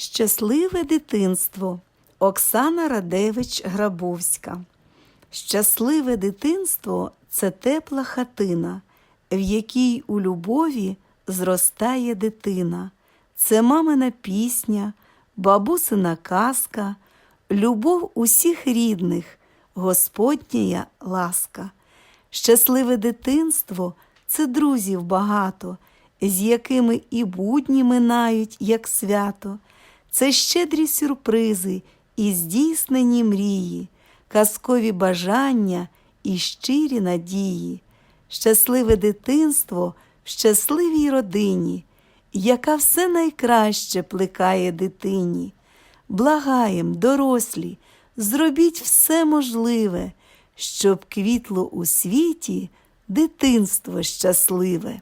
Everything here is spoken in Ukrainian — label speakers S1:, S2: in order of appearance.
S1: Щасливе дитинство Оксана Радевич Грабовська. Щасливе дитинство це тепла хатина, в якій у любові зростає дитина. Це мамина пісня, бабусина казка, любов усіх рідних, Господня ласка. Щасливе дитинство це друзів багато, з якими і будні минають, як свято. Це щедрі сюрпризи і здійснені мрії, казкові бажання і щирі надії, щасливе дитинство в щасливій родині, яка все найкраще плекає дитині. Благаєм, дорослі, зробіть все можливе, щоб квітло у світі дитинство щасливе.